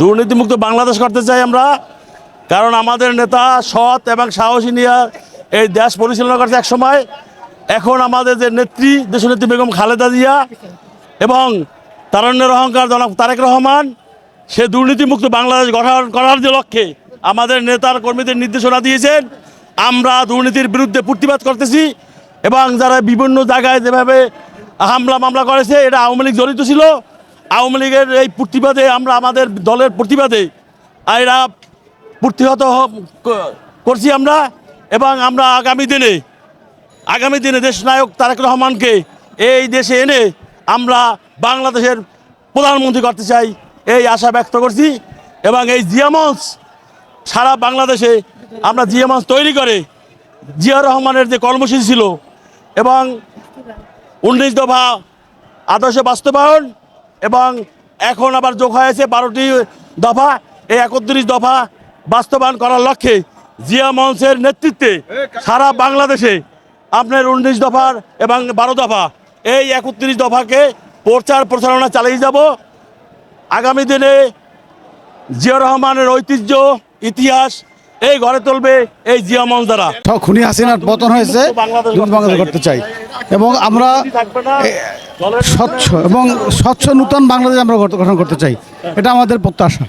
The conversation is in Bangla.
দুর্নীতিমুক্ত বাংলাদেশ করতে চাই আমরা, কারণ আমাদের নেতা সৎ এবং সাহসী নিয়ে এই দেশ পরিচালনা করছে এক সময় এখন আমাদের যে নেত্রী, দেশনেত্রী বেগম খালেদা জিয়া এবং তারণ্যের অহংকার জনাব তারেক রহমান, সে দুর্নীতিমুক্ত বাংলাদেশ গঠন করার যে লক্ষ্যে আমাদের নেতার কর্মীদের নির্দেশনা দিয়েছেন, আমরা দুর্নীতির বিরুদ্ধে প্রতিবাদ করতেছি এবং যারা বিভিন্ন জায়গায় যেভাবে হামলা মামলা করেছে, এটা আওয়ামী লীগ জড়িত ছিল। আওয়ামী লীগের এই প্রতিবাদে আমরা আমাদের দলের প্রতিবাদে এরা প্রতিহত করছি আমরা এবং আমরা আগামী দিনে আগামী দিনে দেশনায়ক তারেক রহমানকে এই দেশে এনে আমরা বাংলাদেশের প্রধানমন্ত্রী করতে চাই এই আশা ব্যক্ত করছি এবং এই জিয়ামঞ্চ সারা বাংলাদেশে আমরা জিয়ামঞ্চ তৈরি করে জিয়া রহমানের যে কর্মসূচি ছিল এবং উনিশ দফা আদর্শ বাস্তবায়ন এবং এখন আবার যোগ হয়েছে বারোটি দফা। এই একত্রিশ দফা বাস্তবায়ন করার লক্ষ্যে জিয়া মঞ্চের নেতৃত্বে সারা বাংলাদেশে আপনার উনিশ দফার এবং বারো দফা এই একত্রিশ দফাকে প্রচার প্রচারণা চালিয়ে যাব। আগামী দিনে জিয়া রহমানের ঐতিহ্য ইতিহাস এই গড়ে তুলবে এই জিয়া মঞ্চ দ্বারা। খুনি হাসিনার পতন হয়েছে। বাংলাদেশ করতে চাই। এবং আমরা স্বচ্ছ এবং স্বচ্ছ নূতন বাংলাদেশ আমরা গঠন করতে চাই। এটা আমাদের প্রত্যাশা।